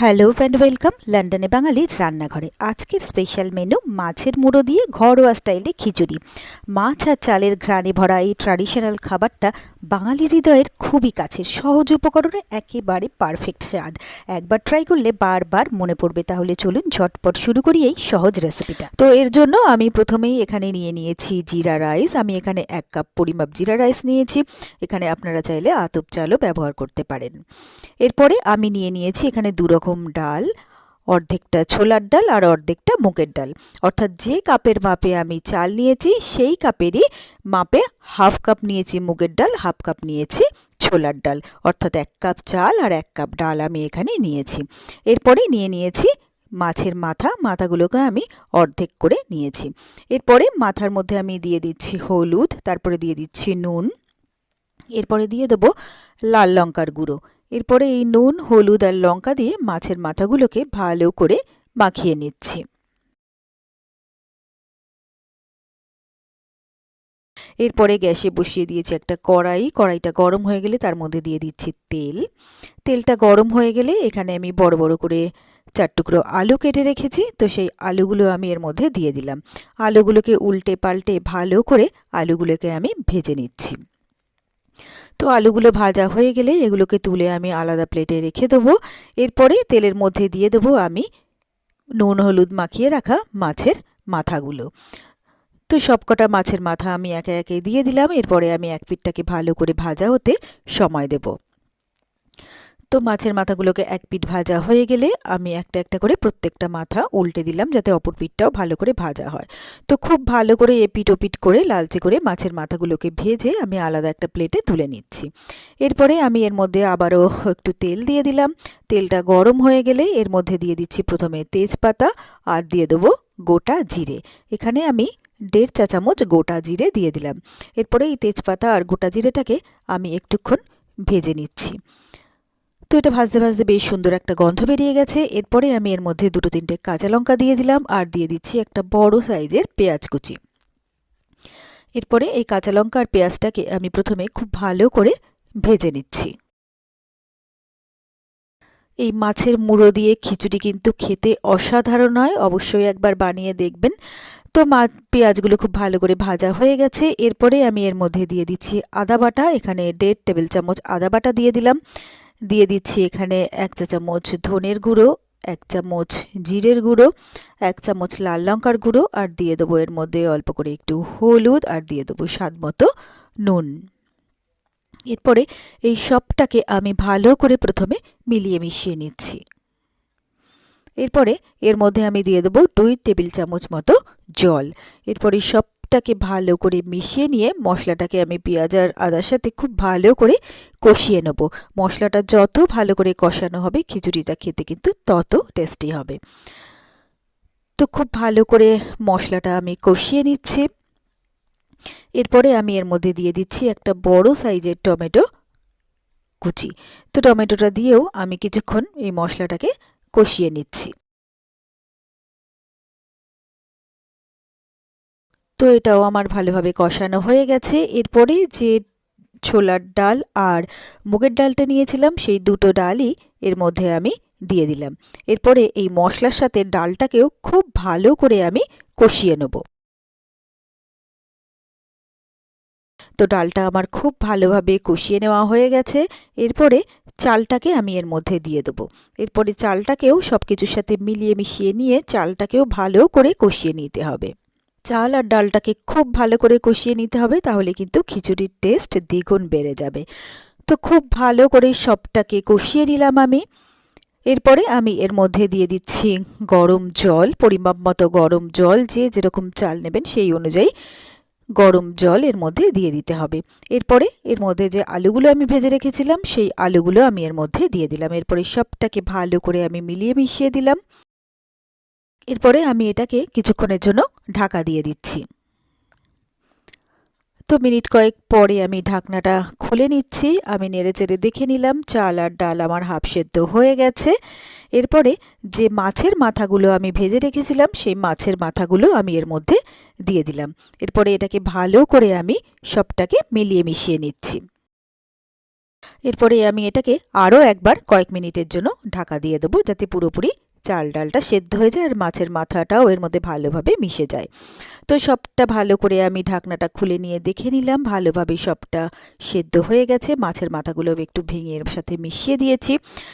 Hello and welcome লন্ডনে বাঙালির রান্নাঘরে। আজকের স্পেশাল মেনু মাছের মুড়ো দিয়ে ঘরোয়া স্টাইলে খিচুড়ি। মাছ আর চালের ঘ্রাণে ভরা এই ট্র্যাডিশনাল খাবারটা বাঙালি হৃদয়ের খুবই কাছে সহজ উপকরণে একেবারে পারফেক্ট স্বাদ। একবার ট্রাই করলে বারবার মনে পড়বে, তাহলে চলুন ঝটপট শুরু করি এই সহজ রেসিপিটা তো এর জন্য আমি প্রথমেই এখানে নিয়ে নিয়েছি জিরা রাইস আমি এখানে এক কাপ পরিমাপ জিরা রাইস নিয়েছি। এখানে আপনারা চাইলে আতপ চালও ব্যবহার করতে পারেন। এরপরে আমি নিয়ে নিয়েছি এখানে দু রকম ডাল, অর্ধেকটা ছোলার ডাল আর অর্ধেকটা মুগের ডাল। অর্থাৎ যে কাপের মাপে আমি চাল নিয়েছি, সেই কাপেরই মাপে হাফ কাপ নিয়েছি মুগের ডাল, হাফ কাপ নিয়েছি ছোলার ডাল। অর্থাৎ এক কাপ চাল আর এক কাপ ডাল আমি এখানে নিয়েছি। এরপরে নিয়ে নিয়েছি মাছের মাথা, মাথাগুলোকে আমি অর্ধেক করে নিয়েছি। এরপরে মাথার মধ্যে আমি দিয়ে দিচ্ছি হলুদ, তারপরে দিয়ে দিচ্ছি নুন। এরপরে দিয়ে দেবো লাল লঙ্কার গুঁড়ো। এরপরে এই নুন, হলুদ আর লঙ্কা দিয়ে মাছের মাথাগুলোকে ভালো করে মাখিয়ে নিচ্ছি। এরপরে গ্যাসে বসিয়ে দিয়েছি একটা কড়াই। কড়াইটা গরম হয়ে গেলে তার মধ্যে দিয়ে দিচ্ছি তেল। তেলটা গরম হয়ে গেলে এখানে আমি বড় বড় করে চার টুকরো আলু কেটে রেখেছি। তো সেই আলুগুলো আমি এর মধ্যে দিয়ে দিলাম। আলুগুলোকে উল্টে পাল্টে ভালো করে আলুগুলোকে আমি ভেজে নিচ্ছি। তো আলুগুলো ভাজা হয়ে গেলে এগুলোকে তুলে আমি আলাদা প্লেটে রেখে দেবো। এরপরে তেলের মধ্যে দিয়ে দেবো আমি নুন, হলুদ মাখিয়ে রাখা মাছের মাথাগুলো। তো সবকটা মাছের মাথা আমি একে একে দিয়ে দিলাম। এরপরে আমি এক পিঠটাকে ভালো করে ভাজা হতে সময় দেবো। তো মাছের মাথাগুলোকে এক পিঠ ভাজা হয়ে গেলে আমি একটা একটা করে প্রত্যেকটা মাথা উল্টে দিলাম যাতে অপর পিঠটাও ভালো করে ভাজা হয়। তো খুব ভালো করে এ এপিট ওপিট করে লালচে করে মাছের মাথাগুলোকে ভেজে আমি আলাদা একটা প্লেটে তুলে নিচ্ছি। এরপরে আমি এর মধ্যে আবারও একটু তেল দিয়ে দিলাম। তেলটা গরম হয়ে গেলে এর মধ্যে দিয়ে দিচ্ছি প্রথমে তেজপাতা আর দিয়ে দেবো গোটা জিরে। এখানে আমি দেড় চা চামচ গোটা জিরে দিয়ে দিলাম। এরপরে এই তেজপাতা আর গোটা জিরেটাকে আমি একটুক্ষণ ভেজে নিচ্ছি। তো এটা ভাজতে ভাজতে বেশ সুন্দর একটা গন্ধ বেরিয়ে গেছে। এরপরে আমি এর মধ্যে দুটো তিনটে কাঁচা লঙ্কা দিয়ে দিলাম আর দিয়ে দিচ্ছি একটা বড় সাইজের পেঁয়াজ কুচি। এরপরে এই কাঁচা লঙ্কা আর পেঁয়াজটাকে আমি প্রথমে খুব ভালো করে ভেজে নিচ্ছি। এই মাছের মুড়ো দিয়ে খিচুড়ি কিন্তু খেতে অসাধারণ হয়, অবশ্যই একবার বানিয়ে দেখবেন। তো মা, পেঁয়াজগুলো খুব ভালো করে ভাজা হয়ে গেছে। এরপরে আমি এর মধ্যে দিয়ে দিচ্ছি আদা বাটা, এখানে দেড় টেবিল চামচ আদা বাটা দিয়ে দিলাম। দিয়ে দিচ্ছি এখানে এক চা চামচ ধনের গুঁড়ো, এক চামচ জিরের গুঁড়ো, এক চামচ লাল লঙ্কার গুঁড়ো আর দিয়ে দেবো এর মধ্যে অল্প করে একটু হলুদ আর দিয়ে দেবো স্বাদ মতো নুন। এরপরে এই সবটাকে আমি ভালো করে প্রথমে মিলিয়ে মিশিয়ে নিচ্ছি। এরপরে এর মধ্যে আমি দিয়ে দেবো দুই টেবিল চামচ মতো জল। এরপরে সব সবটাকে ভালো করে মিশিয়ে নিয়ে মশলাটাকে আমি পেঁয়াজ আর আদার সাথে খুব ভালো করে কষিয়ে নেব। মশলাটা যত ভালো করে কষানো হবে, খিচুড়িটা খেতে কিন্তু তত টেস্টি হবে। তো খুব ভালো করে মশলাটা আমি কষিয়ে নিচ্ছি। এরপরে আমি এর মধ্যে দিয়ে দিচ্ছি একটা বড় সাইজের টমেটো কুচি। তো টমেটোটা দিয়েও আমি কিছুক্ষণ এই মশলাটাকে কষিয়ে নিচ্ছি। তো এটাও আমার ভালোভাবে কষানো হয়ে গেছে। এরপরে যে ছোলার ডাল আর মুগের ডালটা নিয়েছিলাম, সেই দুটো ডালই এর মধ্যে আমি দিয়ে দিলাম। এরপরে এই মশলার সাথে ডালটাকেও খুব ভালো করে আমি কষিয়ে নেব। তো ডালটা আমার খুব ভালোভাবে কষিয়ে নেওয়া হয়ে গেছে। এরপরে চালটাকে আমি এর মধ্যে দিয়ে দেবো। এরপরে চালটাকেও সব কিছুর সাথে মিলিয়ে মিশিয়ে নিয়ে চালটাকেও ভালো করে কষিয়ে নিতে হবে। চাল আর ডালটাকে খুব ভালো করে কষিয়ে নিতে হবে, তাহলে কিন্তু খিচুড়ির টেস্ট দ্বিগুণ বেড়ে যাবে। তো খুব ভালো করে সবটাকে কষিয়ে নিলাম আমি। এরপরে আমি এর মধ্যে দিয়ে দিচ্ছি গরম জল, পরিমাপ মতো গরম জল, যে যেরকম চাল নেবেন সেই অনুযায়ী গরম জল এর মধ্যে দিয়ে দিতে হবে। এরপরে এর মধ্যে যে আলুগুলো আমি ভেজে রেখেছিলাম, সেই আলুগুলো আমি এর মধ্যে দিয়ে দিলাম। এরপরে সবটাকে ভালো করে আমি মিলিয়ে মিশিয়ে দিলাম। এরপরে আমি এটাকে কিছুক্ষণের জন্য ঢাকা দিয়ে দিচ্ছি। তো মিনিট কয়েক পরে আমি ঢাকনাটা খুলে নিচ্ছি। আমি নেড়ে চেড়ে দেখে নিলাম, চাল আর ডাল আমার হাফ সেদ্ধ হয়ে গেছে। এরপরে যে মাছের মাথাগুলো আমি ভেজে রেখেছিলাম, সেই মাছের মাথাগুলো আমি এর মধ্যে দিয়ে দিলাম। এরপরে এটাকে ভালো করে আমি সবটাকে মিলিয়ে মিশিয়ে নিচ্ছি। এরপরে আমি এটাকে আরও একবার কয়েক মিনিটের জন্য ঢাকা দিয়ে দেবো, যাতে পুরোপুরি চাল ডালটা সেদ্ধ হয়ে যায় আর মাছের মাথাটাও এর মধ্যে ভালোভাবে মিশে যায়। তো সবটা ভালো করে আমি ঢাকনাটা খুলে নিয়ে দেখে নিলাম, ভালোভাবে সবটা সেদ্ধ হয়ে গেছে। মাছের মাথাগুলো একটু ভেঙে এর সাথে মিশিয়ে দিয়েছি।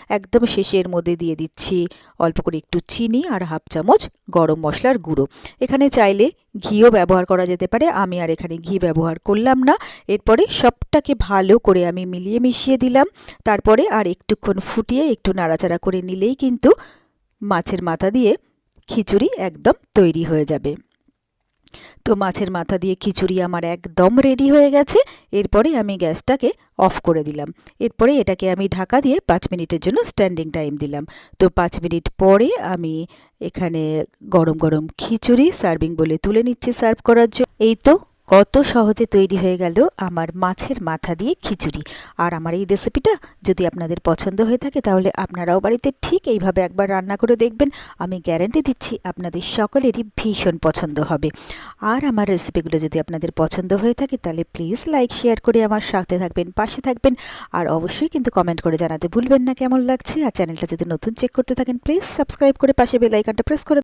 একদম শেষের মধ্যে দিয়ে দিচ্ছি অল্প করে একটু চিনি আর হাফ চামচ গরম মশলার গুঁড়ো। এখানে চাইলে ঘিও ব্যবহার করা যেতে পারে, আমি আর এখানে ঘি ব্যবহার করলাম না। এরপরে সবটাকে ভালো করে আমি মিলিয়ে মিশিয়ে দিলাম। তারপরে আর একটুক্ষণ ফুটিয়ে একটু নাড়াচাড়া করে নিলেই কিন্তু মাছের মাথা দিয়ে খিচুড়ি একদম তৈরি হয়ে যাবে। তো মাছের মাথা দিয়ে খিচুড়ি আমার একদম রেডি হয়ে গেছে। এরপরে আমি গ্যাসটাকে অফ করে দিলাম। এরপরে এটাকে আমি ঢাকা দিয়ে পাঁচ মিনিটের জন্য স্ট্যান্ডিং টাইম দিলাম। তো পাঁচ মিনিট পরে আমি এখানে গরম গরম খিচুড়ি সার্ভিং বলে তুলে নিচ্ছি সার্ভ করার জন্য এই তো কত সহজে তৈরি হয়ে গেল আমার মাছের মাথা দিয়ে খিচুড়ি। আর আমার এই রেসিপিটা যদি আপনাদের পছন্দ হয়ে থাকে তাহলে আপনারাও বাড়িতে ঠিক এইভাবে একবার রান্না করে দেখবেন। আমি গ্যারান্টি দিচ্ছি আপনাদের সকলেরই ভীষণ পছন্দ হবে। আর আমার রেসিপিগুলো যদি আপনাদের পছন্দ হয়ে থাকে তাহলে প্লিজ লাইক শেয়ার করে আমার সাথে থাকবেন, পাশে থাকবেন। আর অবশ্যই কিন্তু কমেন্ট করে জানাতে ভুলবেন না কেমন লাগছে। আর চ্যানেলটা যদি নতুন চেক করতে থাকেন প্লিজ সাবস্ক্রাইব করে পাশে বেল আইকনটা প্রেস করে